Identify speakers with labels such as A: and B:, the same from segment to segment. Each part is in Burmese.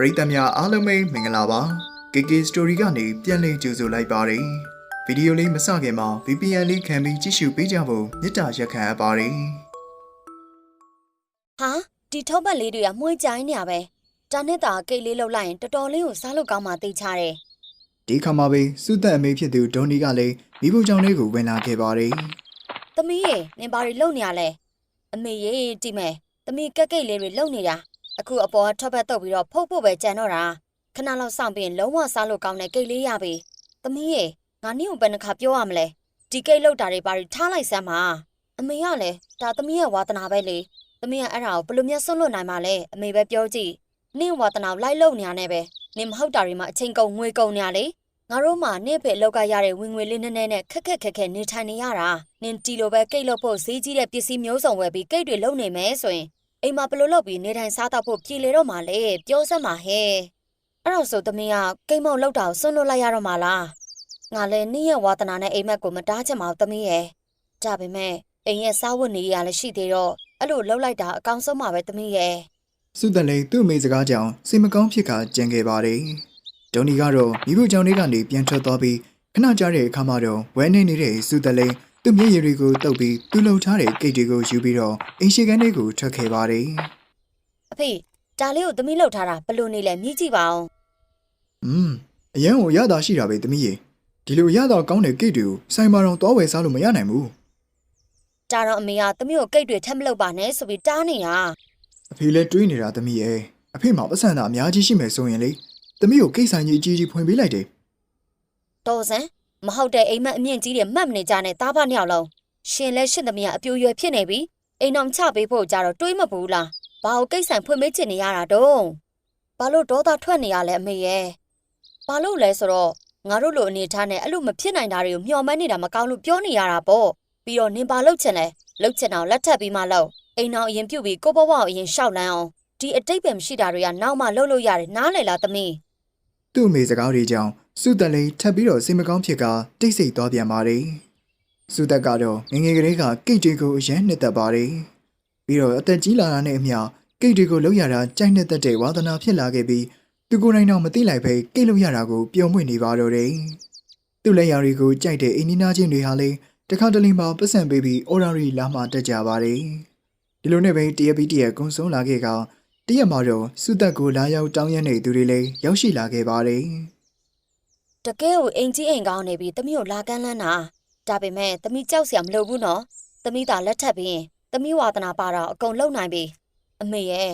A: ပရိသတ်များအားလုံးပဲမင်္ဂလာပါ KK Story ကနေပြန်လည်ကြိုဆိုလိုက်ပါတယ်ဗီဒီယိုလေးမစခင်မှာ VPN လေးခံပြီးကြည့်ရှုပေးကြဖို့မေတ္တာရက်ခံအပ်ပါတယ်
B: ဟာဒီထောပတ်လေးတွေကမှုေးကြိုင်းနေရပဲတာနဲ့တာကိတ်လေးလောက်လိုက်ရင်တော်တော်လေးကိုစားလို့ကောင်းမှသိချတယ်
A: ဒီခါမှာပဲစုသက်အမေဖြစ်သူဒေါ်နီကလည်းမိဖို့ကြောင့်လေးကိုဝင်လာခဲ့ပါတယ်
B: သမီးရေနင်ဘာတွေလုပ်နေရလဲအမေရေတိမဲသမီးကက်ကိတ်လေးတွေလုပ်နေတာ အခုအပေါ်ကထောပတ်တုပ်ပြီးတော့ဖုတ်ဖို့ပဲကြံတော့တာခဏလောက်စောင့်ပြီးရင်လုံးဝစားလို့ကောင်းတဲ့ကိတ်လေးရပြီသမီးရေငါနင့်ကိုဘယ်နှခါပြောရမလဲဒီကိတ်လောက်တာတွေဘာတွေထားလိုက်စမ်းပါအမေကလည်းဒါသမီးရဲ့ဝါသနာပဲလေသမီးကအဲ့ဒါကိုဘယ်လိုမျိုးဆွတ်လွတ်နိုင်မှာလဲအမေပဲပြောကြည့်နင့်ဝါသနာကိုလိုက်လုံနေရတဲ့ပဲနင်မဟုတ်တာတွေမှာအချိန်ကုန်ငွေကုန်နေရလေငါတို့မှနေ့ဖေလောက်ကရတဲ့ဝင်ငွေလေးနည်းနည်းနဲ့ခက်ခက်ခက်ခက်နေထိုင်နေရတာနင်တီလိုပဲကိတ်လို့ဖို့ဈေးကြီးတဲ့ပစ္စည်းမျိုးစုံဝယ်ပြီးကိတ်တွေလုံနေမယ်ဆိုရင် အိမ်မှာဘယ်လိုလုပ်ပြီးနေထိုင်စားတော့ဖို့ပြည်လေတော့မှလေပြောစမ်းပါဟဲ့အဲ့တော့ဆိုသမီးကကိတ်မောက်လောက်တာကိုစွန့်လွတ်လိုက်ရတော့မှလားငါလည်းနေ့ရက်ဝါသနာနဲ့အိမ်မက်ကိုမတားချင်ပါဘူးသမီးရဲ့ဒါပေမဲ့အိမ်ရဲ့စားဝတ်နေရလည်းရှိသေးတော့အဲ့လိုလှုပ်လိုက်တာအကောင်းဆုံးပါပဲသမီးရဲ့
A: စုသက်လည်းသူ့အမေစကားကြောင့်စိတ်မကောင်းဖြစ်ခါကြံခဲ့ပါတယ်ဒေါ်နီကတော့မိဖို့ကြောင့်လေးကနေပြန်ထွက်သွားပြီးခဏကြာတဲ့အခါမှာတော့ဝဲနေနေတဲ့စုသက်လည်း သူ့မျက်ရည်တွေကိုတုပ်ပြီးသူ့လှုပ်ထားတဲ့ကိတ်တွေကိုယူပြီးတော့အိမ်ရှိခန်းလေးကိုထွက်ခဲ့ပါတယ်
B: အဖေဒါလေးကိုသမီးလှုပ်ထားတာဘယ်လိုနေလဲမြည်ကြည့်ပါအောင်
A: อืมအရန်ကိုရတာရှိတာပဲသမီးရေဒီလိုရတာကောင်းတဲ့ကိတ်တွေကိုဆိုင်မာတော်သွားဝယ်စားလို့မရနိုင်ဘူး
B: ဒါတော့အမေကသမီးကိုကိတ်တွေထက်မလုပ်ပါနဲ့ဆိုပြီးတားနေတာ
A: အဖေလည်းတွေးနေတာသမီးရဲ့အဖေမှာပတ်စံသာအများကြီးရှိမယ်ဆိုရင်လေသမီးကိုကိတ်ဆိုင်ကြီးအကြီးကြီးဖွင့်ပေးလိုက်တယ်
B: တော်စံ မဟုတ်တဲ့အိမ်မက်အမြင့်ကြီးတွေမှတ်မနေကြနဲ့တားဖနှစ်ယောက်လုံးရှင်လဲရှင်သမီးကအပြိုရွယ်ဖြစ်နေပြီအိမ်အောင်ချပေးဖို့ကြတော့တွေးမပူလားဘာလို့ကိတ်ဆိုင်ဖွင့်ပေးချင်နေရတာတုံးဘာလို့ဒေါသထွက်နေရလဲအမေရဲ့ဘာလို့လဲဆိုတော့ငါတို့လိုအနေထားနဲ့အဲ့လိုမဖြစ်နိုင်တာတွေကိုမျှော်မှန်းနေတာမကောင်းလို့ပြောနေရတာပေါ့ပြီးတော့နင်ဘာလုပ်ချင်လဲလုပ်ချင်အောင်လက်ထပ်ပြီးမှလုပ်အိမ်အောင်အရင်ပြုတ်ပြီးကိုဘဘအောင်အရင်ရှောက်လန်းအောင်ဒီအတိတ်ပဲမရှိတာတွေကနောက်မှလှုပ်လို့ရတယ်နားလေလားသမီး
A: သူ့အမေစကားတွေကြောင့် စုသက်လေးထပ်ပြီးတော့စိတ်မကောင်းဖြစ်ကတိတ်ဆိတ်သွားပြန်ပါတယ်စုသက်ကတော့ငယ်ငယ်ကလေးကကိတ်တွေကိုအရန်နှစ်သက်ပါတယ်ပြီးတော့အသက်ကြီးလာတာနဲ့အမျှကိတ်တွေကိုလှုပ်ရတာကြိုက်နှစ်သက်တဲ့ဝါသနာဖြစ်လာခဲ့ပြီးသူကိုယ်တိုင်တော့မသိလိုက်ပဲကိတ်လှုပ်ရတာကိုပျော်မွေ့နေပါတော့တယ်သူ့လက်ရာတွေကိုကြိုက်တဲ့အိမ်နီးနားချင်းတွေဟာလေတခါတလေမှပတ်စံပေးပြီးအော်ရာရီလာမှတက်ကြပါတယ်ဒီလိုနဲ့ပဲတရက်ပြီးတရက်ကုံဆုံးလာခဲ့ကတရက်မှာတော့စုသက်ကိုလာရောက်တောင်းရနေသူတွေလည်းရောက်ရှိလာခဲ့ပါတယ်
B: တကယ်ကိုအိမ်ကြီးအိမ်ကောင်းနေပြီသမီးကိုလာကန်းလန်းတာဒါပေမဲ့သမီးကြောက်စရာမလိုဘူးနော်သမီးသာလက်ထပ်ပြီးရင်သမီးဝါသနာပါတော့အကုန်လုံနိုင်ပြီအမေရဲ့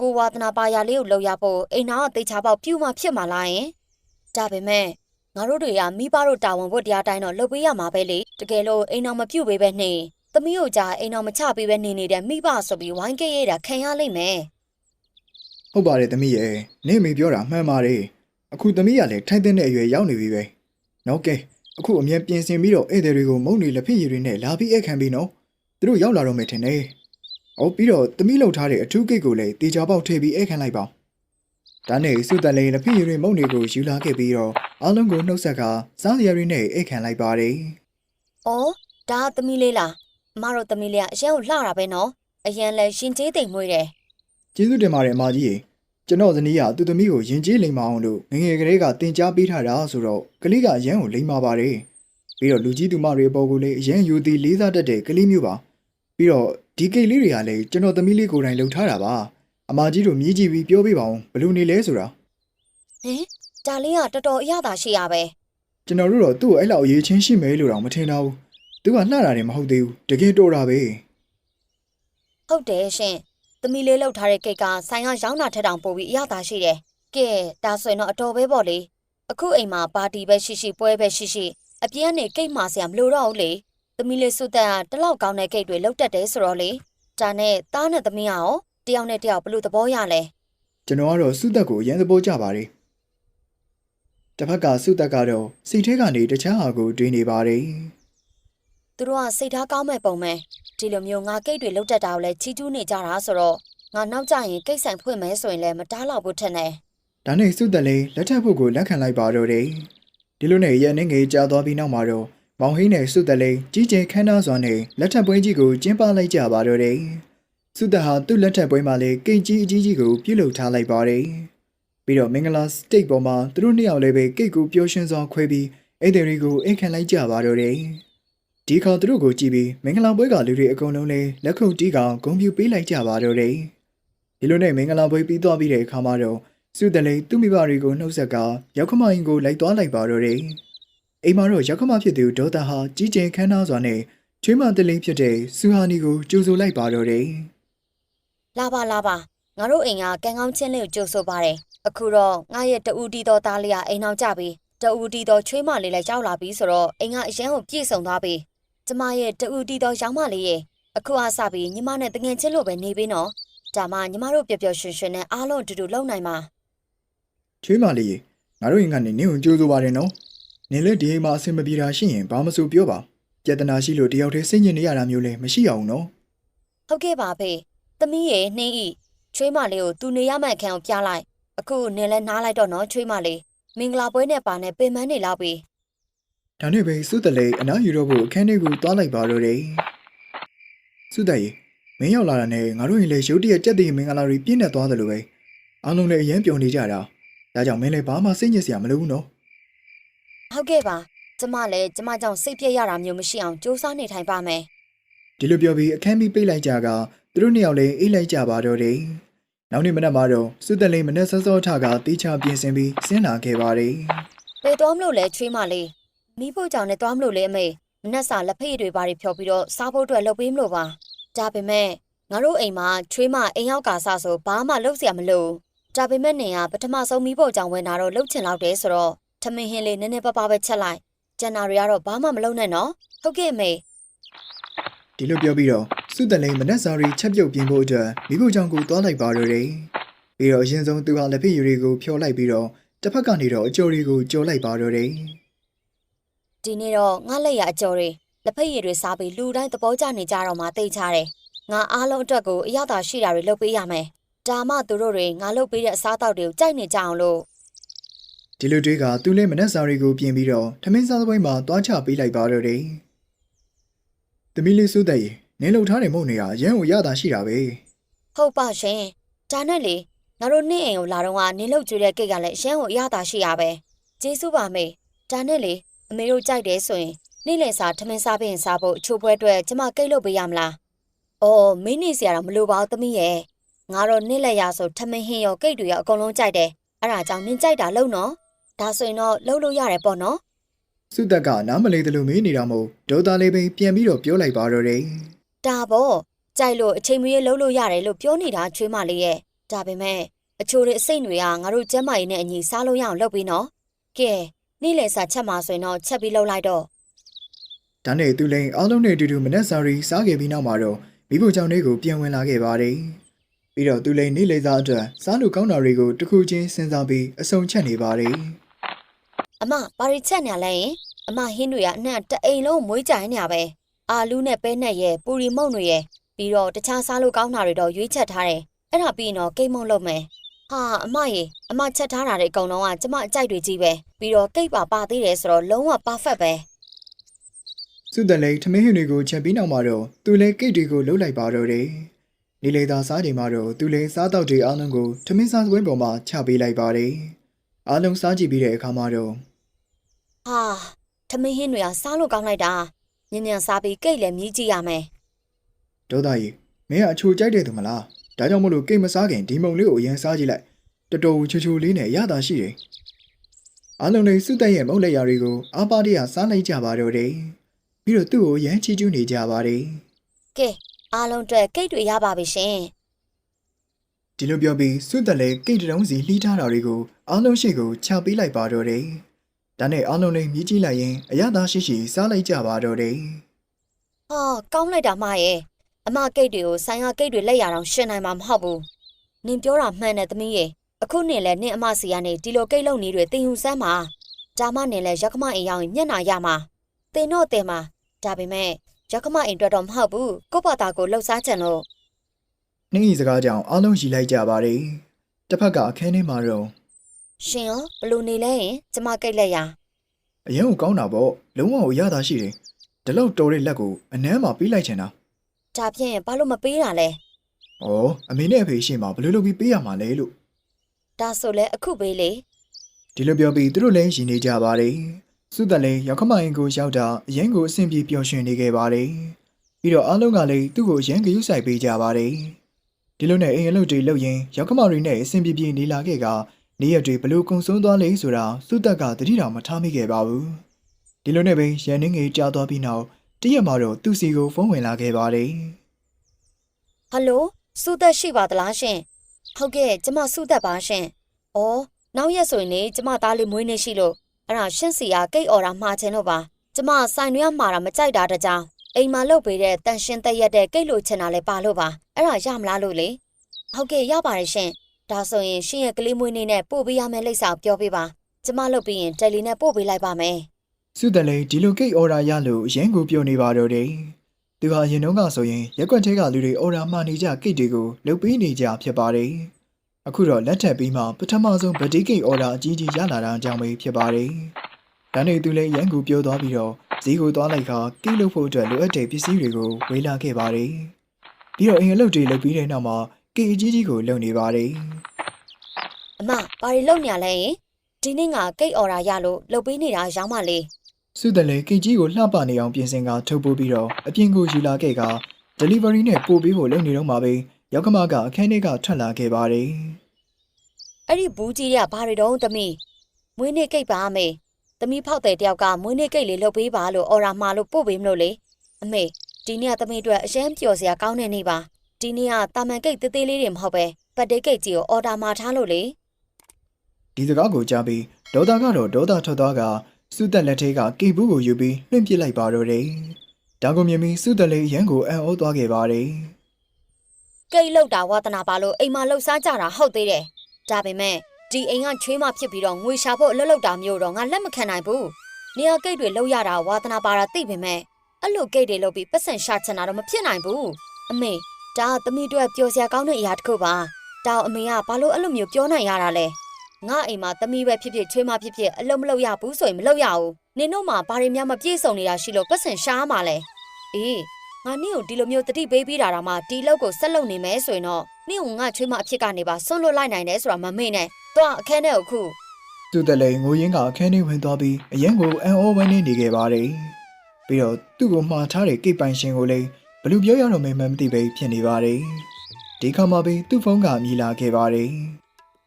B: ကိုဝါသနာပါရလေးကိုလှုပ်ရဖို့အိမ်နာကတိတ်ချပေါက်ပြူမှဖြစ်မှာလားယင်ဒါပေမဲ့ငါတို့တွေကမိဘတို့တာဝန်ဖို့တရားတိုင်းတော့လှုပ်ပေးရမှာပဲလေတကယ်လို့အိမ်အောင်မပြုတ်ပေးပဲနေသမီးတို့ကြာအိမ်အောင်မချပေးပဲနေနေတဲ့မိဘဆိုပြီးဝိုင်းကြဲရတာခံရလိမ့်မယ်
A: ဟုတ်ပါတယ်သမီးရဲ့နေမေပြောတာမှန်ပါတယ် အခုသမီးကလည်းထိုက်တဲ့အရွယ်ရောက်နေပြီပဲနော်ကဲအခုအမြဲပြင်ဆင်ပြီးတော့ဧည့်သည်တွေကိုမုံနေလက်ဖြစ်ရည်တွေနဲ့လာပြီးဧည့်ခံပြီးနော်သူတို့ရောက်လာတော့မယ်ထင်တယ်ဟုတ်ပြီးတော့သမီးလှုပ်ထားတဲ့အထူးကိတ်ကိုလည်းတေချာပေါက်ထည့်ပြီးဧည့်ခံလိုက်ပါဒါနဲ့စုတန်လေးလက်ဖြစ်ရည်တွေမုံတွေကိုယူလာခဲ့ပြီးတော့အားလုံးကိုနှုတ်ဆက်ကစားစရာတွေနဲ့ဧည့်ခံလိုက်ပါတယ်။
B: အော်ဒါသမီးလေးလား။အမတို့သမီးလေးကအရင်ကိုလှတာပဲနော်။အရင်လဲရှင်ကျေးတိမ်မွေးတယ်
A: ကျေးဇူးတင်ပါတယ်အမကြီးရေ ကျွန်တော်ဇနီးကသူ့သမီးကိုယဉ်ကျေးလိမ်မအောင်လို့ငယ်ငယ်ကလေးကတင် जा ပေးထားတာဆိုတော့ကလေးကအရန်ကိုလိမ်မာပါတယ်ပြီးတော့လူကြီးသူမတွေအပေါ်ကိုလည်းအရန်ယူသည်လေးစားတတ်တဲ့ကလေးမျိုးပါပြီးတော့ဒီကိတ်လေးတွေကလည်းကျွန်တော်သမီးလေးကိုယ်တိုင်လှုပ်ထားတာပါအမကြီးတို့မြည်ကြည့်ပြီးပြောပြပါအောင်ဘယ်လိုနေလဲဆိုတာ။
B: ဟင်ဒါလေးကတော်တော်အရသာရှိရပဲ
A: ကျွန်တော်တို့တော့သူ့ကိုအဲ့လောက်အရေးချင်းရှိမယ်လို့တော့မထင်တော့ဘူးသူကလှတာတယ်မဟုတ်သေးဘူးတကယ်တော်တာပဲ။
B: ဟုတ်တယ်ရှင်။ သမီးလေးလှုပ်ထားတဲ့ကိတ်ကဆိုင်ကရောင်းတာထက်တောင်ပိုပြီးအရသာရှိတယ်။ကဲဒါဆိုရင်တော့အတော်ပဲပေါ့လေ။အခုအိမ်မှာပါတီပဲရှိရှိပွဲပဲရှိရှိအပြင်းကနေကိတ်မာစရာမလိုတော့ဘူးလေ။သမီးလေးစုတက်ကတလောက်ကောင်းတဲ့ကိတ်တွေလှုပ်တတ်တယ်ဆိုတော့လေ။ဒါနဲ့သားနဲ့သမီးကရောတယောက်နဲ့တယောက်ဘယ်လိုသဘောရလဲ။
A: ကျွန်တော်ကတော့စုသက်ကိုအရန်သဘောကျပါတယ်တစ်ဖက်ကစုသက်ကတော့စိတ်ထဲကနေတခြားဟာကိုတွေးနေပါတယ်
B: သူတို့ကစိတ်ထားကောင်းမဲ့ပုံပဲ ဒီလိုမျိုးငါကိတ်တွေလုတ်တက်တာကိုလည်းချီးကျူးနေကြတာဆိုတော့ငါနောက်ကျရင်ကိတ်ဆိုင်ဖွင့်မယ်ဆိုရင်လည်းမတားတော့ဘူးထင်တယ်
A: ဒါနဲ့စုသက်လေးလက်ထပ်ဖို့ကိုလက်ခံလိုက်ပါတော့တယ်ဒီလိုနဲ့ရန်နေငယ်ကြာသွားပြီးနောက်မှာတော့မောင်ဟင်းနဲ့စုသက်လေးကြီးကျယ်ခမ်းနားစွာနဲ့လက်ထပ်ပွဲကြီးကိုကျင်းပလိုက်ကြပါတော့တယ်စုသက်ဟာသူ့လက်ထပ်ပွဲမှာလေကိတ်ကြီးအကြီးကြီးကိုပြုတ်လုထားလိုက်ပါတယ်ပြီးတော့မင်္ဂလာစတိတ်ပေါ်မှာသူတို့နှစ်ယောက်လည်းပဲကိတ်ကိုပျော်ရွှင်စွာခွဲပြီးအိတ်တယ်တွေကိုအိတ်ခံလိုက်ကြပါတော့တယ် ဒီခါသူတို့ကိုကြည့်ပြီးမင်္ဂလာပွဲကလူတွေအကုန်လုံးလည်းလက်ခုပ်တီးကောင်ဂုဏ်ပြုပေးလိုက်ကြပါတော့တယ်ဒီလိုနဲ့မင်္ဂလာပွဲပြီးသွားပြီးတဲ့အခါမှာတော့စုတလေးသူ့မိဘတွေကိုနှုတ်ဆက်ကရောက်ခမရင်ကိုလိုက်သွားလိုက်ပါတော့တယ်အိမ်မှာတော့ရောက်ခမဖြစ်သူဒေါတာဟာကြီးကျယ်ခမ်းနားစွာနဲ့ချွေးမတလေးဖြစ်တဲ့ဆူဟာနီကိုကြိုဆိုလိုက်ပါတော့တယ်
B: လာပါလာပါငါတို့အိမ်ကကံကောင်းချင်းလေးကိုကြိုဆိုပါတယ်အခုတော့ငါရဲ့တူတီတော်သားလေးကအိမ်အောင်ကြပြီတူတီတော်ချွေးမလေးလည်းရောက်လာပြီဆိုတော့အိမ်ကအရန်ကိုပြည့်စုံသွားပြီ ကျမရဲ့တူတီတော်ရောင်းမလေးရဲ့အခုအားစပြီးညီမနဲ့တငယ်ချင်းလို့ပဲနေပြီနော်ဒါမှညီမတို့ပျော်ပျော်ရွှင်ရွှင်နဲ့အားလုံးအတူတူလုံနိုင်မှာ
A: ချွေးမလေးရေငါတို့ရင်ကနေနင်းကိုကြိုးဆိုပါတယ်နော်နင်လည်းဒီအိမ်မှာအဆင်မပြေတာရှိရင်ဘာမဆိုပြောပါကြက်တနာရှိလို့တယောက်တည်းစိတ်ညစ်နေရတာမျိုးလည်းမရှိအောင်နော်
B: ဟုတ်ကဲ့ပါဖေသမီးရဲ့နှင်းဤချွေးမလေးကိုသူနေရမယ့်အခန်းကိုပြလိုက်အခုနေလဲနားလိုက်တော့နော်ချွေးမလေးမင်္ဂလာပွဲနဲ့ပါနဲ့ပင်မနေလောက်ပြီ
A: ဒါနဲ့ပဲစုတလေးအနားယူတော့ဖို့အခန်းထဲကိုသွားလိုက်ပါတော့တယ်စုတရေမင်းရောက်လာတာနဲ့ငါတို့ရင်လည်းရုတ်တရက်ကြက်တဲ့မင်္ဂလာတွေပြည့်နေသွားတယ်လို့ပဲအားလုံးလည်းအရင်ပျော်နေကြတာဒါကြောင့်မင်းလည်းဘာမှစိတ်ညစ်စရာမလိုဘူးနော်
B: ဟုတ်ကဲ့ပါကျမလည်းကျမကြောင့်စိတ်ပြည့်ရတာမျိုးမရှိအောင်စူးစမ်းနေထိုင်ပါမယ်
A: ဒီလိုပြောပြီးအခန်းပြီးပိတ်လိုက်ကြကသူတို့နှစ်ယောက်လည်းအိတ်လိုက်ကြပါတော့တယ်နောက်နေ့မနက်မှာတော့စုတလေးမနေ့စောစောထကတေးချပြင်ဆင်ပြီးဆင်းလာခဲ့ပါတယ်
B: ဘယ်သွားမလို့လဲချွေးမလေး မီးဖို့ကြောင့်လည်းသွားမလို့လေအမေမနှက်စာလက်ဖက်ရည်တွေဘာတွေဖြောပြီးတော့စားဖို့အတွက်လုပ်ပေးမလို့ပါဒါပေမဲ့ငါတို့အိမ်မှာချွေးမအိမ်ရောက်ကစားဆိုဘာမှလုပ်စရာမလိုဒါပေမဲ့နင်ကပထမဆုံးမီးဖို့ကြောင့်ဝင်လာတော့လှုပ်ချင်လောက်တယ်ဆိုတော့ထမင်းဟင်းလေးနည်းနည်းပါးပါးပဲချက်လိုက်ကျန်တာတွေကတော့ဘာမှမလုပ်နဲ့နော်ဟုတ်ကဲ့အမေ
A: ဒီလိုပြောပြီးတော့စုတန်လေးမနက်စာရီချက်ပြုတ်ပြင်ဖို့အတွက်မိဖို့ကြောင့်ကိုသွားလိုက်ပါတော့တယ်ပြီးတော့အရင်ဆုံးသူဟာလက်ဖက်ရည်တွေကိုဖြောလိုက်ပြီးတော့တစ်ဖက်ကနေတော့အကျော်တွေကိုကြော်လိုက်ပါတော့တယ်
B: ဒီနေ့တော့ငါလက်ရအကျော်တွေလက်ဖက်ရည်တွေစားပြီးလူတိုင်းသဘောကျနေကြတော့မှတိတ်ချတယ်ငါအားလုံးအတွက်ကိုအရသာရှိတာတွေလုပ်ပေးရမယ်ဒါမှသူတို့တွေငါလုပ်ပေးတဲ့အစားအသောက်တွေကိုကြိုက်နေကြအောင်လို့။
A: ဒီလိုတွေကသူလည်းမနက်စာရီကိုပြင်ပြီးတော့ထမင်းစားသပွဲမှာသွားချပေးလိုက်ပါတော့တယ်။သမီးလေးစုတဲ့ရေနင်းလှုပ်ထားတဲ့မုံတွေကရမ်းကိုရတာရှိတာပဲ
B: ဟုတ်ပါရှင်ဒါနဲ့လေငါတို့နေ့အိမ်ကိုလာတော့ကနေလောက်ကျွေးတဲ့ကိတ်ကလည်းအရန်ကိုအရသာရှိရပဲကျေးဇူးပါမေဒါနဲ့လေ အမေတို့ကြိုက်တယ်ဆိုရင်နေ့လည်စာထမင်းစားပြီးရင်စားဖို့အချို့ပွဲအတွက်ကျမကိတ်လုပ်ပေးရမလားအော်မင်းနေစရာတော့မလိုပါဘူးသမီးရဲ့ငါတော့နေ့လည်ရဆိုထမင်းဟင်းရောကိတ်တွေရောအကုန်လုံးကြိုက်တယ်အဲ့ဒါကြောင့်နင်ကြိုက်တာလုပ်နော်ဒါဆိုရင်တော့လုပ်လို့ရတယ်ပေါ့နော်။
A: စုတက်ကနားမလေးတယ်လို့မေးနေတာမို့ဒေါ်သားလေးပင်ပြန်ပြီးတော့ပြောလိုက်ပါတော့တယ်
B: ဒါပေါ့ကြိုက်လို့အချိန်မရွေးလုပ်လို့ရတယ်လို့ပြောနေတာချွေးမလေးရဲ့ဒါပေမဲ့အချို့တွေအစိတ်တွေကငါတို့ကျမ်းမာရေးနဲ့အညီစားလို့ရအောင်လုပ်ပြီးနော်ကဲ နေ့လည်စာချက်မှာဆိုရင်တော့ချက်ပြီးလုပ်လိုက်တော့။
A: ဒါနဲ့သူလည်းအားလုံးနဲ့အတူတူမနက်စာရီစားခဲ့ပြီးနောက်မှာတော့မိဖို့ကြောင့်လေးကိုပြန်ဝင်လာခဲ့ပါတယ်။ပြီးတော့သူလည်းနေ့လေစားအတွက်စားလို့ကောင်းတာတွေကိုတစ်ခုချင်းစဉ်းစားပြီးအဆုံချက်နေပါတယ်
B: အမဘာရီချက်နေလဲရင်အမဟင်းတွေကအနှံ့တအိမ်လုံးမွေးကြိုင်နေရပဲအာလူးနဲ့ပဲနဲ့ရဲ့ပူရီမုံတွေရဲ့ပြီးတော့တခြားစားလို့ကောင်းတာတွေတော့ရွေးချက်ထားတယ်အဲ့ဒါပြီးရင်တော့ကိတ်မုံလုပ်မယ် ဟာအမရေအမချက်ထားတာတွေအကုန်လုံးကကျမအကြိုက်တွေကြီးပဲပြီးတော့ကိတ်ပါပါသေးတယ်ဆိုတော့လုံးဝ perfect ပဲ။
A: စုတန်လည်းထမင်းဟင်းတွေကိုချက်ပြီးနောက်မှာတော့သူလည်းကိတ်တွေကိုလှုပ်လိုက်ပါတော့တယ်။နေ့လေသာစားချိန်မှာတော့သူလည်းစားတော့တွေအားလုံးကိုထမင်းစားစပွဲပေါ်မှာချပေးလိုက်ပါတယ်။အားလုံးစားကြည့်ပြီးတဲ့အခါမှာတော့
B: ဟာထမင်းဟင်းတွေကစားလို့ကောင်းလိုက်တာညဉ့်ညံစားပြီးကိတ်လည်းမြည်ကြည့်ရမယ်
A: ဒေါသကြီးမင်းကအချိုကြိုက်တဲ့သူမလား။ ဒါကြောင့်မလို့ကိတ်မစားခင်ဒီမုံလေးကိုအရင်စားကြည့်လိုက်။တော်တော်ချူချူလေးနဲ့ရတာရှိတယ်။အားလုံးလည်းစုတက်ရဲ့မုတ်လက်ရာတွေကိုအားပါတရစားလိုက်ကြပါတော့တယ်။ပြီးတော့သူ့ကိုရမ်းချီးကျူးနေကြပါတယ်။
B: ကဲအားလုံးအတွက်ကိတ်တွေရပါပြီရှင်
A: ဒီလိုပြောပြီးစွတ်တက်လဲကိတ်တုံးစီလှီးထားတာတွေကိုအားလုံးရှိကိုချပေးလိုက်ပါတော့တယ်။ဒါနဲ့အားလုံးလည်းမြည်ကြည့်လိုက်ရင်အရသာရှိရှိစားလိုက်ကြပါတော့တယ်
B: ဟာကောင်းလိုက်တာမရဲ့ အမကိတ်တွေကိုဆိုင်ရကိတ်တွေလက်ရအောင်ရှင်နိုင်မှာမဟုတ်ဘူးနင်ပြောတာမှန်တယ်သမီးရဲ့အခုနင်လည်းနင်အမစီကနေဒီလိုကိတ်လုံနေတွေတင်ယူစမ်းမှာဒါမှနင်လည်းရက်ခမအိမ်ရောက်ရင်မျက်နာရမှာတင်တော့တင်မှာဒါပေမဲ့ရက်ခမအိမ်အတွက်တော့မဟုတ်ဘူးကို့ဘာသာကိုလှုပ်ရှားချင်လို့။
A: နှင်းဤစကားကြောင့်အားလုံးရီလိုက်ကြပါတယ်။တစ်ဖက်ကအခန်းထဲမှာတော့
B: ရှင်ရောဘလို့နေလဲရင်ကျမကိတ်လက်ရ
A: အရင်ကကောင်းတာပေါ့လုံးဝအရသာရှိတယ်။ဒီလောက်တော်တဲ့လက်ကိုအနမ်းမှာပေးလိုက်ချင်တာ
B: ဒါဖြင့်ဘာလို့မပေးတာလဲ။
A: ဩအမေနဲ့အဖေရှိမှဘယ်လိုလုပ်ပြီးပေးရမှာလဲလို့
B: ဒဒါဆိုလဲအခုပဲလေ
A: ဒီလိုပြောပြီးသူတို့လည်းရည်နေကြပါတယ်စုသက်လည်းရောက်ခမအင်ကိုရောက်တာအရင်ကိုအဆင်ပြေပျော်ရွှင်နေခဲ့ပါတယ်ပြီးတော့အားလုံးကလည်းသူ့ကိုအရင်ကယူဆိုင်ပေးကြပါတယ်ဒီလိုနဲ့အိမ်အလုပ်တွေလုပ်ရင်ရောက်ခမတွေနဲ့အဆင်ပြေပြေနေလာခဲ့ကနေရက်တွေဘလို့ကုံဆုံးသွားလဲဆိုတာစုသက်ကတတိတော်မထားမိခဲ့ပါဘူးဒီလိုနဲ့ပဲရန်နှင်းငယ်ကြာသွားပြီးနောက် တရက်မှာတော့သူ့စီကိုဖုန်းဝင်လာခဲ့ပါတယ်
B: ဟယ်လိုစုသက်ရှိပါသလားရှင်ဟုတ်ကဲ့ကျမစုသက်ပါရှင်ဩနောက်ရက်ဆိုရင်လေကျမသားလေးမွေးနေ့ရှိလို့အဲ့ဒါရှင့်စီကကိတ်အော်တာမှားချင်လို့ပါကျမဆိုင်တွေကမှားတာမကြိုက်တာတကြောင်အိမ်မှာလုပ်ပေးတဲ့တန်ရှင်းတက်ရက်တဲ့ကိတ်လိုချင်တာလည်းပါလို့ပါအဲ့ဒါရမလားလို့လေဟုတ်ကဲ့ရပါတယ်ရှင်ဒါဆိုရင်ရှင်ရဲ့ကလေးမွေးနေ့နဲ့ပို့ပေးရမယ့်လိပ်စာကိုပြောပေးပါကျမလုပ်ပြီးရင်တယ်လီနဲ့ပို့ပေးလိုက်ပါမယ်
A: စုသက်လည်းဒီလိုကိတ်အော်ဒါရလို့အရင်ကိုပြောနေပါတော့တယ်သူဟာရင်တော့ကဆိုရင်ရက်ကွက်ထဲကလူတွေအော်ဒါမှာနေကြကိတ်တွေကိုလုတ်ပေးနေကြဖြစ်ပါတယ်အခုတော့လက်ထပ်ပြီးမှပထမဆုံးဗတိကိတ်အော်ဒါအကြီးကြီးရလာတာအကြောင်းပဲဖြစ်ပါတယ်ဒါနဲ့သူလည်းရန်ကိုပြောသွားပြီးတော့ဈေးကိုသွားလိုက်ခါကိတ်လုတ်ဖို့အတွက်လိုအပ်တဲ့ပစ္စည်းတွေကိုဝေလာခဲ့ပါတယ်ပြီးတော့အင်အလုပ်တွေလုပ်ပြီးတဲ့နောက်မှာကိတ်အကြီးကြီးကိုလုပ်နေပါတယ်
B: အမဘာတွေလုပ်နေရလဲယင်ဒီနေ့ငါကိတ်အော်တာရလို့လုပ်ပေးနေတာရောင်းပါလေ
A: စုသက်လည်းကိတ်ကြီးကိုလှပနေအောင်ပြင်ဆင်ကထုတ်ပိုးပြီးတော့အပြင်ကိုယူလာခဲ့က delivery နဲ့ပို့ပေးဖို့လုပ်နေတော့မှပဲရောက်ကမကအခန်းထဲကထွက်လာခဲ့ပါတယ်
B: အဲ့ဒီဘူးကြီးတွေကဘာတွေတော့သမီးမွေးနေ့ကိတ်ပါအမေသမီးဖောက်တဲ့တယောက်ကမွေးနေ့ကိတ်လေးလုပ်ပေးပါလို့အော်ဒါမှာလို့ပို့ပေးမလို့လေအမေဒီနေ့ကသမီးအတွက်အရန်ပျော်စရာကောင်းတဲ့နေ့ပါဒီနေ့ကတာမန်ကိတ်သေးသေးလေးတွေမဟုတ်ပဲပတ်တေးကိတ်ကြီးကိုအော်ဒါမှာထားလို့လေ
A: ဒီစကားကိုကြားပြီးဒေါသကတော့ဒေါသထွက်သွားက စုသက်လက်ထဲကကေဘူးကိုယူပြီးလွှင့်ပစ်လိုက်ပါတော့တယ်ဒါကိုမြင်ပြီးစုသက်လေးရန်ကိုအံ့ဩသွားခဲ့ပါတယ်
B: ကိတ်လောက်တာဝါသနာပါလို့အိမ်မှာလှုပ်ရှားကြတာဟုတ်သေးတယ်ဒါပေမဲ့ဒီအိမ်ကချွေးမဖြစ်ပြီးတော့ငွေရှာဖို့အလုပ်လုပ်တာမျိုးတော့ငါလက်မခံနိုင်ဘူးနေရာကိတ်တွေလောက်ရတာဝါသနာပါတာသိပေမဲ့အဲ့လိုကိတ်တွေလုပ်ပြီးပတ်စံရှာချင်တာတော့မဖြစ်နိုင်ဘူးအမေဒါကသမီးတို့ပျော်စရာကောင်းတဲ့အရာတစ်ခုပါတောင်အမေကဘာလို့အဲ့လိုမျိုးပြောနိုင်ရတာလဲ ငါအိမ်မှာသမီးပဲဖြစ်ဖြစ်ချွေးမဖြစ်ဖြစ်အလုပ်မလုပ်ရဘူးဆိုရင်မလုပ်ရဘူးနင်တို့မှဘာတွေများမပြည့်စုံနေတာရှိလို့ပတ်စံရှားမှာလဲအေးငါနင့်ကိုဒီလိုမျိုးတတိပေးပြီးတာတော့မှဒီလောက်ကိုဆက်လုပ်နေမယ်ဆိုရင်တော့နင့်ကိုငါချွေးမအဖြစ်ကနေပါဆွန့်လွတ်လိုက်နိုင်တယ်ဆိုတာမမေ့နဲ့။တော့အခန်းထဲကိုခု
A: စုသက်လေးငိုရင်းကအခန်းထဲဝင်သွားပြီးအရန်ကိုအံ့ဩဝမ်းနည်းနေခဲ့ပါတယ်ပြီးတော့သူ့ကိုမှားထားတဲ့ကိတ်ပိုင်ရှင်ကိုလည်းဘယ်လို့ပြောရတော့မှန်းမသိပဲဖြစ်နေပါတယ်ဒီခါမှပဲသူ့ဖုန်းကမြည်လာခဲ့ပါတယ်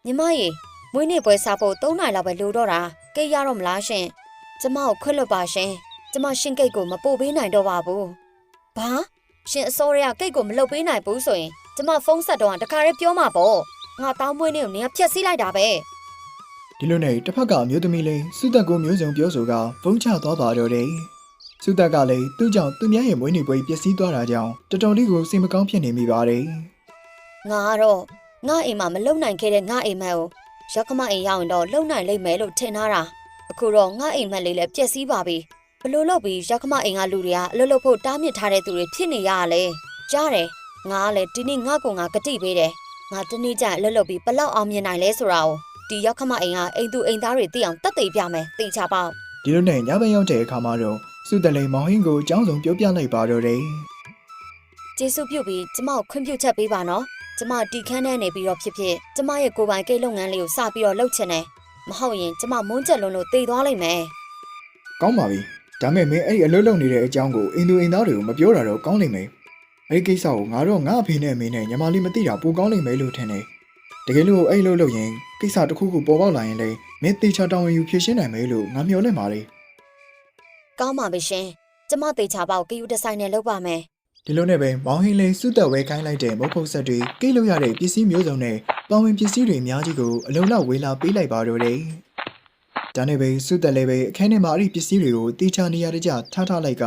B: ညီမရေ မွေးနေ့ပွဲစားဖို့၃နိုင်လောက်ပဲလိုတော့တာကိတ်ရတော့မလားရှင်။ကျမကိုခွင့်လွတ်ပါရှင်။ကျမရှင်ကိတ်ကိုမပို့ပေးနိုင်တော့ပါဘူး။ဘာရှင်အစောရကကိတ်ကိုမလုပ်ပေးနိုင်ဘူးဆိုရင်ကျမဖုန်းဆက်တော့တခါတည်းပြောမှာပေါ့။ငါတောင်းမွေးနေ့ကိုနင်ကဖျက်ဆီးလိုက်တာပဲ
A: ဒီလိုနဲ့တစ်ဖက်ကအမျိုးသမီးလေးစုသက်ကိုမျိုးစုံပြောဆိုကဖုန်းချသွားပါတော့တယ်စုသက်ကလည်းသူ့ကြောင့်သူများရဲ့မွေးနေ့ပွဲပျက်စီးသွားတာကြောင့်တော်တော်လေးကိုစိတ်မကောင်းဖြစ်နေမိပါတယ်။
B: ငါကတော့ငါအိမ်မှာမလုံနိုင်ခဲ့တဲ့ငါအိမ်မက်ကို ရောက်ခမအိမ်ရောက်ရင်တော့လုံနိုင်လိမ့်မယ်လို့ထင်ထားတာ။အခုတော့ငါအိမ်မက်လေးလည်းပျက်စီးပါပြီ။ဘလို့လို့ပြီးရောက်ခမအိမ်ကလူတွေကအလုပ်လုပ်ဖို့တားမြစ်ထားတဲ့သူတွေဖြစ်နေရတာလေ။ကြားတယ်။ငါကလည်းဒီနေ့ငါ့ကိုငါဂတိပေးတယ်။ငါတနေ့ကျရင်အလုပ်လုပ်ပြီးဘလောက်အောင်မြင်နိုင်လဲဆိုတာကိုဒီရောက်ခမအိမ်ကအိမ်သူအိမ်သားတွေသိအောင်တက်သိပြမယ်။သိချပေါက်
A: ဒီလိုနဲ့ညဘက်ရောက်တဲ့အခါမှာတော့စုသက်လေးမောင်ဟင်းကိုအကြောင်းစုံပြောပြလိုက်ပါတော့တယ်။
B: ကျေးဇူးပြုပြီးကျမကိုခွင့်ပြုချက်ပေးပါနော်။ ကျမတီခန်းထဲနေပြီးတော့ဖြစ်ဖြစ်ကျမရဲ့ကိုယ်ပိုင်ကိတ်လုပ်ငန်းလေးကိုစပြီးတော့လုပ်ချင်တယ်။မဟုတ်ရင်ကျမမုန်းချက်လုံးလို့တည်သွားလိမ့်မယ်။
A: ကောင်းပါပြီဒါမဲ့မင်းအဲ့ဒီအလုပ်လုပ်နေတဲ့အကြောင်းကိုအင်သူအင်သားတွေကိုမပြောတာတော့ကောင်းလိမ့်မယ်အဲ့ဒီကိစ္စကိုငါတော့ငါအဖေနဲ့အမေနဲ့ညီမလေးမသိတာပိုကောင်းလိမ့်မယ်လို့ထင်တယ်တကယ်လို့အဲ့လိုလုပ်ရင်ကိစ္စတစ်ခုခုပေါ်ပေါက်လာရင်လည်းမင်းတေချာတောင်းဝင်ယူဖြေရှင်းနိုင်မယ်လို့ငါမျှော်လင့်ပါတယ်
B: ကောင်းပါပြီရှင်ကျမတေချာပေါက်ကယူဒီဇိုင်းနဲ့လုပ်ပါမယ်
A: ဒီလိုနဲ့ပဲမောင်ဟင်းလေးစုသက်ဝဲခိုင်းလိုက်တဲ့မုတ်ဖုတ်ဆက်တွေကိတ်လို့ရတဲ့ပစ္စည်းမျိုးစုံနဲ့ပေါဝင်ပစ္စည်းတွေအများကြီးကိုအလုံးလောက်ဝေလာပေးလိုက်ပါတော့တယ်။ဒါနဲ့ပဲစုသက်လည်းပဲအခန်းထဲမှာအဲ့ဒီပစ္စည်းတွေကိုတေချာနေရာတကျထားထားလိုက်က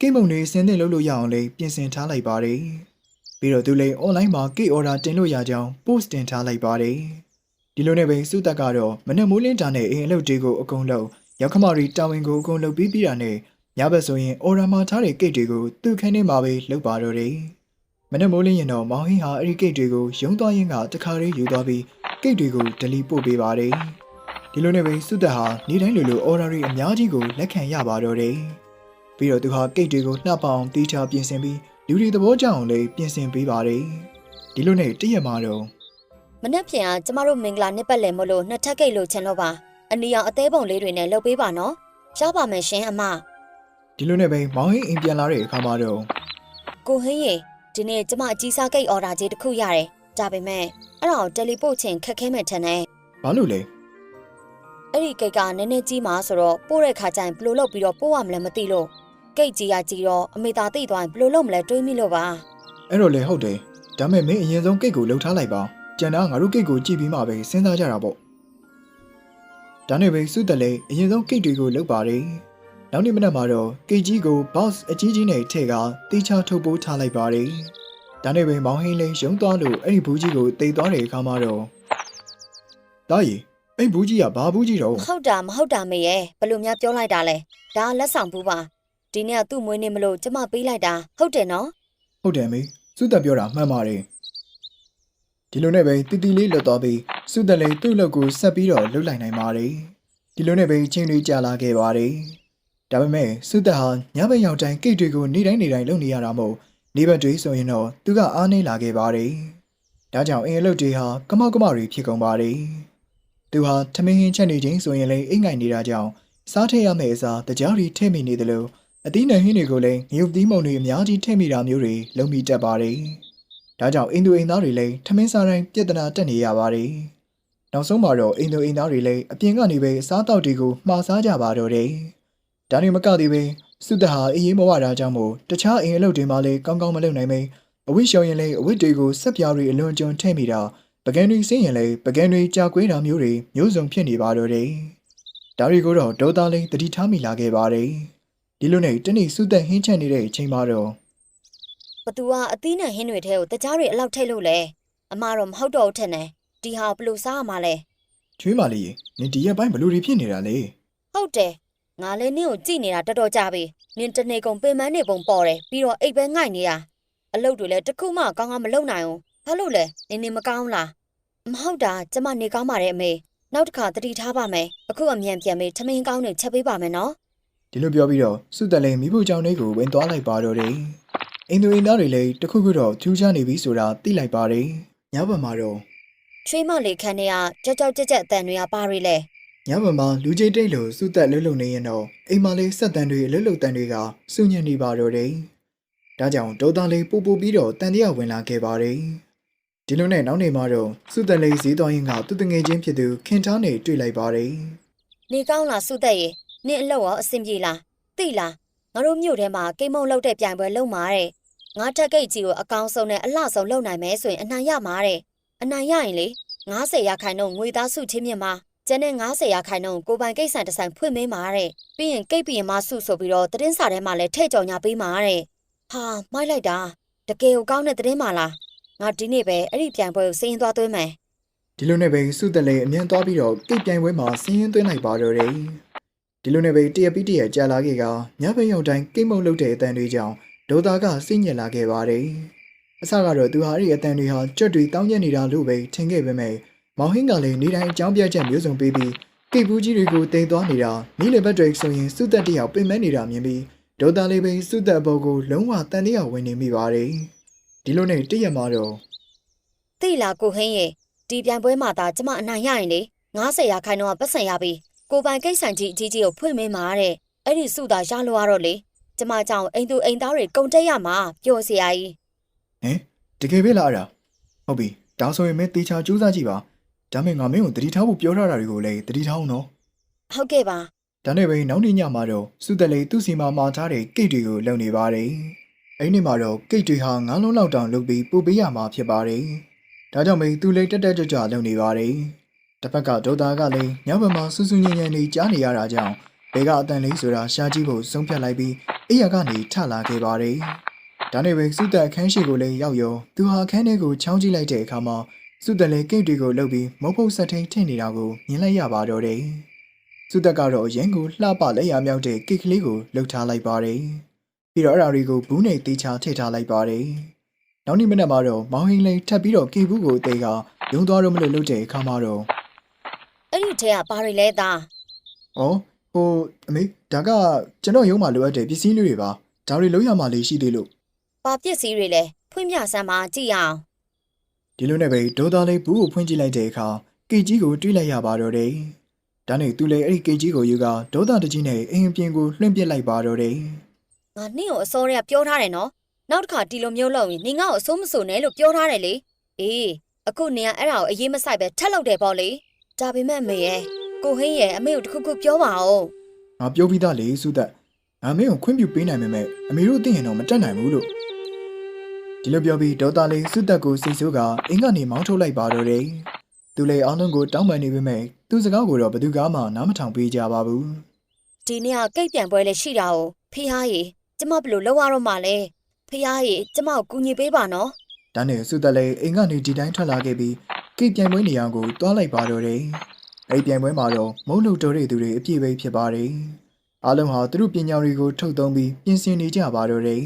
A: ကိတ်မုံတွေစင်သင့်လုပ်လို့ရအောင်လေးပြင်ဆင်ထားလိုက်ပါတယ်။ပြီးတော့သူလည်း online မှာကိတ် order တင်လို့ရကြောင်း post တင်ထားလိုက်ပါတယ်။ဒီလိုနဲ့ပဲစုသက်ကတော့မနက်မိုးလင်းတာနဲ့အိမ်အလုပ်တွေကိုအကုန်လုံးရောက်ခမရီတာဝန်ကိုအကုန်လုပ်ပြီးပြီးတာနဲ့ ညဘက်ဆိုရင်အော်ရာမာထားတဲ့ကိတ်တွေကိုသူ့ခန်းထဲမှာပဲလုပ်ပါတော့တယ်။မနေ့မိုးလင်းရင်တော့မောင်ဟင်းဟာအဲ့ဒီကိတ်တွေကိုရုံသွားရင်းကတခါလေးယူသွားပြီးကိတ်တွေကိုဒလီပို့ပေးပါတယ်။ဒီလိုနဲ့ပဲစုသက်ဟာနေ့တိုင်းလိုလိုအော်ရာတွေအများကြီးကိုလက်ခံရပါတော့တယ်။ပြီးတော့သူဟာကိတ်တွေကိုနှပ်ပအောင်တီးချပြင်ဆင်ပြီးလူတွေသဘောကျအောင်လည်းပြင်ဆင်ပေးပါတယ်။ဒီလိုနဲ့တည့်ရက်မှာတော့
B: မနှက်ဖြန်ကကျမတို့မင်္ဂလာနှစ်ပတ်လည်မလို့နှစ်ထပ်ကိတ်လို့ချင်လို့ပါအနီအောင်အသေးပုံလေးတွေနဲ့လုပ်ပေးပါနော်ရပါမယ်ရှင်အမ
A: ဒီလိုနဲ့ပဲမောင်ဟင်းအိမ်ပြန်လာတဲ့အခါမှာတော့
B: ကိုဟင်းရေဒီနေ့ကျမအကြီးစားကိတ်အော်ဒါကြီးတစ်ခုရတယ်ဒါပေမဲ့အဲ့ဒါကိုတယ်လီပို့ချင်ခက်ခဲမဲ့ထင်တယ်
A: ဘာလို့လဲ
B: အဲ့ဒီကိတ်ကနည်းနည်းကြီးမှာဆိုတော့ပို့တဲ့ခါကျရင်ဘယ်လိုလုပ်ပြီးတော့ပို့ရမလဲမသိလို့ကိတ်ကြီးကကြီးတော့အမေသားသိသွားရင်ဘယ်လိုလုပ်မလဲတွေးမိလို့ပါ
A: အဲ့တော့လေဟုတ်တယ်ဒါမဲ့မင်းအရင်ဆုံးကိတ်ကိုလှုပ်ထားလိုက်ပါကျန်တာငါတို့ကိတ်ကိုကြည့်ပြီးမှပဲစဉ်းစားကြတာပေါ့ဒါနဲ့ပဲစုတက်လေအရင်ဆုံးကိတ်တွေကိုလှုပ်ပါတယ် နောက်နေ့မနက်မှာတော့ကိတ်ကြီးကို boss အကြီးကြီးနဲ့ထည့်ကတေချာထုတ်ပိုးထားလိုက်ပါတယ်ဒါနဲ့ပဲမောင်ဟင်းလေးရုံသွားလို့အဲ့ဒီဘူးကြီးကိုတိတ်သွားတဲ့အခါမှာတော့တားရီအဲ့ဘူးကြီးကဘာဘူးကြီးတော့
B: မဟုတ်တာမဟုတ်တာမေရဲ့ဘယ်လိုများပြောလိုက်တာလဲဒါကလက်ဆောင်ဘူးပါဒီနေ့ကသူ့မွေးနေ့မလို့ကျမပေးလိုက်တာဟုတ်တယ်နော်
A: ဟုတ်တယ်မေစုသက်ပြောတာမှန်ပါတယ်ဒီလိုနဲ့ပဲတီတီလေးလွတ်သွားပြီးစုသက်လည်းသူ့လက်ကိုဆက်ပြီးတော့လှုပ်လိုက်နိုင်ပါတယ်ဒီလိုနဲ့ပဲချင်းတွေကြာလာခဲ့ပါတယ် ဒါပေမဲ့စုသက်ဟာညဘက်ရောက်တိုင်းကိတ်တွေကိုနေတိုင်းနေတိုင်းလုပ်နေရတာမို့နေဘက်တွေဆိုရင်တော့သူကအားနေလာခဲ့ပါတယ်ဒါကြောင့်အင်အလုပ်တွေဟာကမောက်ကမောက်တွေဖြစ်ကုန်ပါတယ်သူဟာထမင်းဟင်းချက်နေချင်းဆိုရင်လည်းအိတ်ငိုင်နေတာကြောင့်စားထည့်ရမယ့်အစားတကြားတွေထည့်မိနေတယ်လို့အသီးနှံဟင်းတွေကိုလည်းငရုတ်သီးမုံတွေအများကြီးထည့်မိတာမျိုးတွေလုံးမိတတ်ပါတယ်။ဒါကြောင့်အိမ်သူအိမ်သားတွေလည်းထမင်းစားတိုင်းပြဿနာတက်နေရပါတယ်။နောက်ဆုံးမှာတော့အိမ်သူအိမ်သားတွေလည်းအပြင်ကနေပဲစားတောက်တွေကိုမှားစားကြပါတော့တယ်။ ဒါနဲ့မကသေးပဲစုသက်ဟာအေးအေးမဝတာကြောင့်မို့တခြားအိမ်အလုပ်တွေမှာလည်းကောင်းကောင်းမလုပ်နိုင်ပဲအဝိရှောင်ရင်လည်းအဝိတွေကိုဆက်ပြားတွေအလွန်ကျွံထည့်မိတာပကံတွေဆင်းရင်လည်းပကံတွေကြာကွေးတာမျိုးတွေမျိုးစုံဖြစ်နေပါတော့တယ်။ဒါတွေကိုတော့ဒေါသားလေးတတိထားမိလာခဲ့ပါတယ်။ဒီလိုနဲ့တနေ့စုသက်ဟင်းချက်နေတဲ့အချိန်မှာတော့
B: ဘသူကအသီးနဲ့ဟင်းတွေထဲကိုတကြားတွေအလောက်ထိတ်လို့လဲအမတော့မဟုတ်တော့ဘူးထင်တယ်ဒီဟာကိုဘယ်လိုစားရမှာလဲ
A: ချွေးမလေးရေနင်ဒီရက်ပိုင်းဘလို့တွေဖြစ်နေတာလဲ
B: ဟုတ်တယ် ငါလည်းနင့်ကိုကြည့်နေတာတော်တော်ကြာပြီနင်တနေကုန်ပင်မနေပုံပေါ်တယ်ပြီးတော့အိပ်ပဲငိုက်နေတာအလုပ်တွေလည်းတစ်ခုမှကောင်းကောင်းမလုပ်နိုင်ဘူးဘာလို့လဲနင်နေမကောင်းလားမဟုတ်တာကျမနေကောင်းပါတယ်အမေနောက်တစ်ခါတတိထားပါမယ်အခုအမြန်ပြန်ပြီးထမင်းကောင်းနေချက်ပေးပါမယ်နော်
A: ဒီလိုပြောပြီးတော့စုသက်လည်းမိဖို့ကြောင့်လေးကိုဝင်သွားလိုက်ပါတော့တယ်အိမ်သူအိမ်သားတွေလည်းတခုခုတော့ထူးခြားနေပြီဆိုတာသိလိုက်ပါတယ်ညဘက်မှာတော့
B: ချွေးမလေးခန်းထဲကကြောက်ကြောက်ကြက်ကြက်အတန်တွေကပါရီလဲ
A: ညဘက်မှာလူကြီးတိတ်လို့စုသက်လှုပ်လှုပ်နေရင်တော့အိမ်မလေးဆက်တန်တွေလှုပ်လှုပ်တန်တွေကစုညံ့နေပါတော့တယ်ဒါကြောင့်ဒေါသားလေးပူပူပြီးတော့တန်တရားဝင်လာခဲ့ပါတယ်ဒီလိုနဲ့နောက်နေမှာတော့စုသက်လေးဈေးတော်ရင်ကသူ့တငယ်ချင်းဖြစ်သူခင်ထားနေတွေ့လိုက်ပါတယ်
B: နေကောင်းလားစုသက်ရေနင့်အလုပ်ရောအဆင်ပြေလားသိလားငါတို့မြို့ထဲမှာကိမ့်မုံလောက်တဲ့ပြိုင်ပွဲလုပ်မှာတဲ့ငါထက်ကိတ်ကြီးကိုအကောင်ဆုံးနဲ့အလှဆုံးလုပ်နိုင်မယ်ဆိုရင်အနိုင်ရမှာတဲ့အနိုင်ရရင်လေ90ရာခိုင်နှုန်းငွေသားစုချင်းမြင့်မှာ ကျန်တဲ့90ရာခိုင်နှုန်းကိုပိုင်ကိတ်ဆန်တစ်ဆိုင်ဖွင့်ပေးမှာတဲ့ပြီးရင်ကိတ်ပြင်မစုဆိုပြီးတော့သတင်းစာထဲမှာလည်းထည့်ကြော်ညာပေးမှာတဲ့ဟာမိုက်လိုက်တာတကယ်ကိုကောင်းတဲ့သတင်းပါလားငါဒီနေ့ပဲအဲ့ဒီပြိုင်ပွဲကိုစင်းရင်သွားသွင်းမယ်
A: ဒီလိုနဲ့ပဲစုသက်လေးအမြန်သွားပြီးတော့ကိတ်ပြိုင်ပွဲမှာဆင်းရင်သွင်းလိုက်ပါတော့တယ်ဒီလိုနဲ့ပဲတရပီတရကြာလာခဲ့ကညဘက်ရောက်တိုင်းကိတ်မုံလုတ်တဲ့အတန်တွေကြောင့်ဒေါသကစိတ်ညစ်လာခဲ့ပါတယ်အစကတော့သူဟာအဲ့ဒီအတန်တွေဟာကြွက်တွေတောင်းကျနေတာလို့ပဲထင်ခဲ့ပေမဲ့ မောင်ဟင်းကလည်းနေတိုင်းအကြောင်းပြချက်မျိုးစုံပေးပြီးကိတ်ဘူးကြီးတွေကိုတင်သွားနေတာမိလေဘက်တွေဆိုရင်စုသက်တယောက်ပင်မနေတာမြင်ပြီးဒေါသလေးပဲစုသက်အပေါ်ကိုလုံးဝတန်တရားဝင်နေမိပါတယ်ဒီလိုနဲ့တရက်မှာတော့
B: သိလားကိုဟင်းရေဒီပြိုင်ပွဲမှာသာကျမအနိုင်ရရင်လေ90ရာခိုင်နှုန်းကပတ်စံရပြီကိုပိုင်ကိတ်ဆန်ကြီးအကြီးကြီးကိုဖွင့်မင်းမာတဲ့အဲ့ဒီစုသာရလို့ရတော့လေကျမကြောင့်အိမ်သူအိမ်သားတွေကုံတက်ရမှာပျော်စရာကြီး
A: ဟင်တကယ်ပဲလားအဲ့ဒါဟုတ်ပြီဒါဆိုရင်မင်းတေချာကြိုးစားကြည့်ပါ ဒါမဲ့ငါမင်းကိုတတိထားဖို့ပြောထားတာတွေကိုလည်းတတိထားအောင်နော်
B: ဟုတ်ကဲ့ပါ
A: ဒါနဲ့ပဲနောက်နေ့ညမှာတော့စုသက်လေးသူ့စီမှာမှာထားတဲ့ကိတ်တွေကိုလုံနေပါတယ်အဲ့ဒီမှာတော့ကိတ်တွေဟာငါးလုံးလောက်တောင်လုပ်ပြီးပို့ပေးရမှာဖြစ်ပါတယ်ဒါကြောင့်ပဲသူလေးတက်တက်ကြွကြွလုံနေပါတယ်တစ်ဖက်ကဒေါတာကလည်းညဘက်မှာစူးစူးညံ့ညံ့နေကြားနေရတာကြောင့်ဘေကအတန်လေးဆိုတာရှားကြည့်ဖို့ဆုံးဖြတ်လိုက်ပြီးအိယာကနေထလာခဲ့ပါတယ်ဒါနဲ့ပဲစုသက်အခန်းရှိကိုလည်းရောက်ရောသူဟာအခန်းထဲကိုချောင်းကြည့်လိုက်တဲ့အခါမှာ စုသက်လည်းကိတ်တွေကိုလှုပ်ပြီးမုတ်ဖုတ်ဆက်ထိန်ထင်နေတာကိုမြင်လိုက်ရပါတော့တယ်စုသက်ကတော့ရန်ကိုလှပလက်ရမြောက်တဲ့ကိတ်ကလေးကိုလှုပ်ထားလိုက်ပါတယ်။ပြီးတော့အဲ့ဒါတွေကိုဘူးနဲ့တေချာထည့်ထားလိုက်ပါတယ်။နောက်နေ့မနက်မှာတော့မောင်ဟင်းလေးထပ်ပြီးတော့ကေဘူးကိုတေကယုံသွားတော့မလို့လှုပ်တဲ့အခါမှာတော့
B: အဲ့ဒီထဲကဘာတွေလဲသား
A: ဩဟိုအမေဒါကကျွန်တော်ရုံးမှာလိုအပ်တဲ့ပစ္စည်းလေးတွေပါဒါတွေလုံးရမှာလေးရှိသေးလို့
B: ဘာပစ္စည်းတွေလဲဖွင့်ပြဆမ်းပါကြည့်ရအောင်
A: ဒဒီလိုနဲ့ပဲဒေါ်သားလေးဘူးကိုဖွင့်ကြည့်လိုက်တဲ့အခါကေကြီးကိုတွေးလိုက်ရပါတော့တယ်ဒါနဲ့သူလည်းအဲ့ဒီကေကြီးကိုယူကဒေါသတကြီးနဲ့အိမ်အပြင်ကိုလွှင့်ပစ်လိုက်ပါတော့တယ်
B: ငါနင့်ကိုအစောတွေကပြောထားတယ်နော်နောက်တစ်ခါဒီလိုမျိုးလုပ်ရင်နင်ငါ့ကိုအစိုးမစိုးနဲ့လို့ပြောထားတယ်လေအေးအခုနင်ကအဲ့ဒါကိုအရေးမဆိုင်ပဲထက်လောက်တယ်ပေါ့လေဒါပေမဲ့မေရဲ့ကိုဟင်းရဲ့အမေကိုတစ်ခုခုပြောပါဦး
A: ငါပြောပြီးသားလေစုသက်ငါမင်းကိုခွင့်ပြုပေးနိုင်ပေမဲ့အမေတို့သိရင်တော့မတက်နိုင်ဘူးလို့ ဒီလိုပြောပြီးဒေါ်တာလေးစုသက်ကိုစိတ်ဆိုးကအင်းကနေမောင်းထုတ်လိုက်ပါတော့တယ်သူလည်းအားလုံးကိုတောင်းပန်နေပေမဲ့သူစကားကိုတော့ဘယ်သူကမှနားမထောင်ပေးကြပါဘူး
B: ဒီနေ့ကကိတ်ပြန်ပွဲလေးရှိတာကိုဖေဟာကြီးကျမဘယ်လိုလုပ်ရတော့မှလဲဖေဟာကြီးကျမကိုကူညီပေးပါနော်
A: ဒါနဲ့စုသက်လည်းအိမ်ကနေဒီတိုင်းထွက်လာခဲ့ပြီးကိတ်ပြိုင်ပွဲနေရာကိုတွားလိုက်ပါတော့တယ်အဲ့ဒီပြိုင်ပွဲမှာတော့မုံလို့တော်တဲ့သူတွေအပြည့်ပဲဖြစ်ပါတယ်အားလုံးဟာသူတို့ပညာတွေကိုထုတ်သုံးပြီးပြင်ဆင်နေကြပါတော့တယ်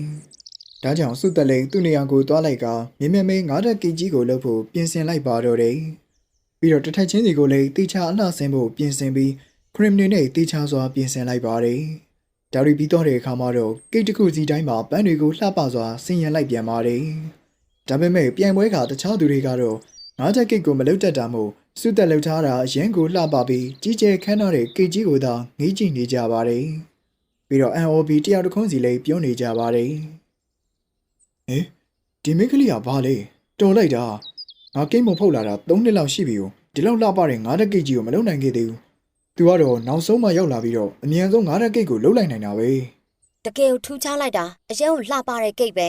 A: ဒါကြောင့်စုသက်လည်းသူ့နေရာကိုတွားလိုက်ကမြင်မြင်မဲငါးတက်ကိတ်ကြီးကိုလှုပ်ဖို့ပြင်ဆင်လိုက်ပါတော့တယ်ပြီးတော့တစ်ထက်ချင်းစီကိုလည်းတေချာအလှဆင်းဖို့ပြင်ဆင်ပြီးခရစ်မနီနဲ့တေချာစွာပြင်ဆင်လိုက်ပါတယ်ဒါရီပြီးတော့တဲ့အခါမှာတော့ကိတ်တစ်ခုစီတိုင်းမှာပန်းတွေကိုလှပစွာဆင်ရင်လိုက်ပြန်ပါတယ်ဒါပေမဲ့ပြိုင်ပွဲကတခြားသူတွေကတော့ငါးချက်ကိတ်ကိုမလုတ်တတ်တာမို့စုသက်လှုပ်ထားတာအရင်ကိုလှပပြီးကြီးကျယ်ခမ်းနားတဲ့ကိတ်ကြီးကိုသာငေးကြည့်နေကြပါတယ်။ပြီးတော့ NOB တယောက်တစ်ခွန်းစီလေးပြောနေကြပါတယ်။ ဟေးဒီမိန်းကလေးကဘာလဲတော်လိုက်တာငါကိတ်မဖုတ်လာတာ3နှစ်လောက်ရှိပြီကိုဒီလောက်လှပတဲ့ငါးတက်ကိတ်ကြီးကိုမလုတ်နိုင်ခဲ့သေးဘူး။ तू ကတော့နောက်ဆုံးမှရောက်လာပြီးတော့အမြန်ဆုံးငါးတက်ကိတ်ကိုလုတ်လိုက်နိုင်တာပဲ။
B: တကယ်ကိုထူးခြားလိုက်တာအရင်ကလှပတဲ့ကိတ်ပဲ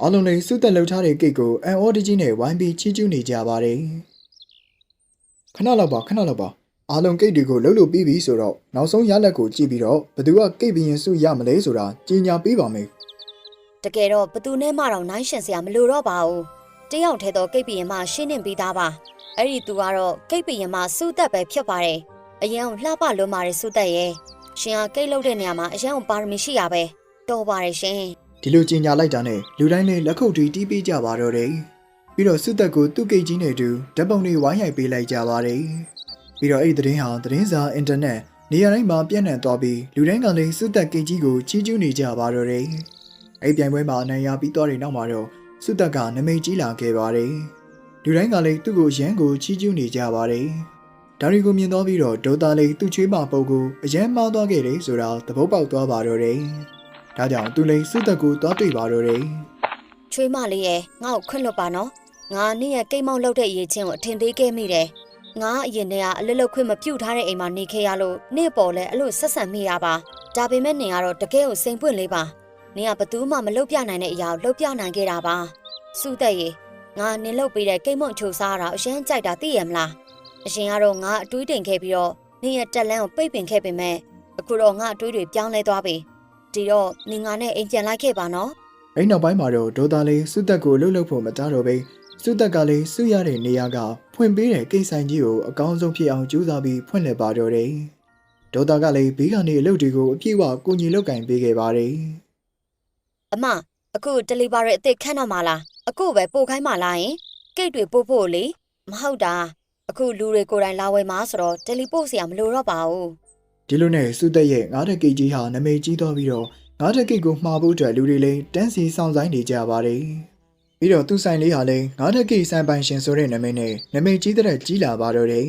A: အားလုံးလည်းစုသက်လှုပ်ထားတဲ့ကိတ်ကိုအန်အော်ဒီဂျီနဲ့ဝိုင်းပြီးချီးကျူးနေကြပါတယ်ခဏလောက်ပါခဏလောက်ပါအားလုံးကိတ်တွေကိုလှုပ်လို့ပြီးပြီဆိုတော့နောက်ဆုံးရလက်ကိုကြည့်ပြီးတော့ဘယ်သူကကိတ်ဘရင်စုရမလဲဆိုတာကြီးညာပေးပါမယ်
B: တကယ်တော့ဘသူနဲ့မှတော့နိုင်ရှင်စရာမလိုတော့ပါဘူးတယောက်တည်းသောကိတ်ပရင်မရှင်းနေပြီးသားပါအဲ့ဒီသူကတော့ကိတ်ပရင်မစူးသက်ပဲဖြစ်ပါတယ်အရင်ကလှပလွန်ပါတယ်စူးသက်ရဲ့ရှင်ကကိတ်လုတ်တဲ့နေရာမှာအရင်ကပါရမီရှိရပဲတော်ပါတယ်ရှင်
A: ဒီလိုကြီးညာလိုက်တာနဲ့လူတိုင်းလည်းလက်ခုပ်တီးတီးပေးကြပါတော့တယ်ပြီးတော့စုသက်ကိုသူ့ကိတ်ကြီးနဲ့အတူဓာတ်ပုံတွေဝိုင်းရိုက်ပေးလိုက်ကြပါတယ်ပြီးတော့အဲ့ဒီသတင်းဟာသတင်းစာအင်တာနက်နေရာတိုင်းမှာပြန့်နှံ့သွားပြီးလူတိုင်းကလည်းစုသက်ကိတ်ကြီးကိုချီးကျူးနေကြပါတော့တယ် အဲ့ဒီပြိုင်ပွဲမှာအနိုင်ရပြီးသွားတဲ့နောက်မှာတော့စုသက်ကနမိတ်ကြီးလာခဲ့ပါတယ်လူတိုင်းကလည်းသူ့ကိုရမ်းကိုချီးကျူးနေကြပါတယ်ဒါတွေကိုမြင်သွားပြီးတော့ဒေါတာလေးသူ့ချွေးမပုတ်ကိုအရန်မှားသွားခဲ့တယ်ဆိုတာသဘောပေါက်သွားပါတော့တယ်ဒါကြောင့်သူလည်းစုသက်ကိုသွားတွေ့ပါတော့တယ်
B: ချွေးမလေးရဲ့ငါ့ကိုခွင့်လွတ်ပါနော်ငါနေ့ရက်ကိတ်မောင်းလောက်တဲ့အရေးချင်းကိုအထင်သေးခဲ့မိတယ်ငါအရင်တည်းကအလွတ်လွတ်ခွင့်မပြုတ်ထားတဲ့အိမ်မှာနေခဲ့ရလို့နေ့ပေါ်လဲအဲ့လိုဆက်ဆံမိရပါဒါပေမဲ့နေကတော့တကယ်ကိုစိန်ပွင့်လေးပါ နေကဘသူမှမလုပ်ပြနိုင်တဲ့အရာကိုလုပ်ပြနိုင်ခဲ့တာပါစုသက်ရေငါနင်လုပ်ပေးတဲ့ကိတ်မုံချိုစားတာအရင်ကြိုက်တာသိရမလားအရင်ကတော့ငါအတွေးတင်ခဲ့ပြီးတော့နင်ရဲ့တက်လန်းကိုပိတ်ပင်ခဲ့ပေမဲ့အခုတော့ငါအတွေးတွေပြောင်းလဲသွားပြီဒီတော့နင်ငါနဲ့အိမ်ပြန်လိုက်ခဲ့ပါနော်
A: အဲ့နောက်ပိုင်းမှာတော့ဒေါတာလေးစုသက်ကိုလှုပ်လှုပ်ဖို့မတားတော့ပဲစုသက်ကလေးစုရတဲ့နေရာကဖွင့်ပေးတဲ့ကိတ်ဆိုင်ကြီးကိုအကောင်းဆုံးဖြစ်အောင်ကြိုးစားပြီးဖွင့်လှစ်ပါတော့တယ်ဒေါတာကလည်းဘေးကနေအလုပ်တွေကိုအပြည့်အဝကိုညီလုပ်ကင်ပေးခဲ့ပါတယ်
B: အမအခု delivery အစ်စ်ခန့်တော့မှာလားအခုပဲပို့ခိုင်းမှာလားယင်ကိတ်တွေပို့ဖို့လေမဟုတ်တာအခုလူတွေကိုယ်တိုင်လာဝယ်မှာဆိုတော့ deli ပို့စရာမလိုတော့ပါဘူး
A: ဒီလိုနဲ့စုသက်ရဲ့ငါးတက်ကိတ်ကြီးဟာနမိတ်ကြီးသွားပြီးတော့ငါးတက်ကိတ်ကိုမှားဖို့အတွက်လူတွေလည်းတန်းစီဆောင်ဆိုင်နေကြပါတယ်ပြီးတော့သူ့ဆိုင်လေးဟာလည်းငါးတက်ကိတ်ဆိုင်ပိုင်ရှင်ဆိုတဲ့နမိတ်နဲ့နမိတ်ကြီးတဲ့ကြီးလာပါတော့တယ်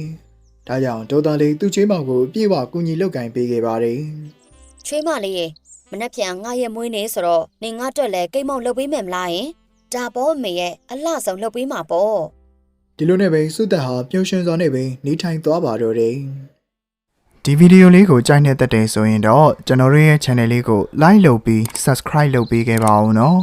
A: ဒါကြောင့်ဒေါတာလေးသူ့ချွေးမောင်ကိုအပြည့်အဝကူညီလုပ်ကင်ပေးခဲ့ပါတယ်
B: ချွေးမလေးရေ မနှက်ပြန်ငါရဲ့မွေးနေဆိုတော့နေငါအတွက်လည်းကိတ်မောက်လုပ်ပေးမယ်မလားယင်ဒါပေါ်အမေရဲ့အလှဆုံးလုပ်ပေးမှာပေါ့
A: ဒီလိုနဲ့ပဲစုသက်ဟာပျော်ရွှင်စွာနဲ့ပဲနေထိုင်သွားပါတော့တယ်ဒီဗီဒီယိုလေးကိုကြိုက်နေတဲ့တဲ့ဆိုရင်တော့ကျွန်တော်တို့ရဲ့ channel လေးကို like လုပ်ပြီး subscribe လုပ်ပေးခဲ့ပါဦးနော်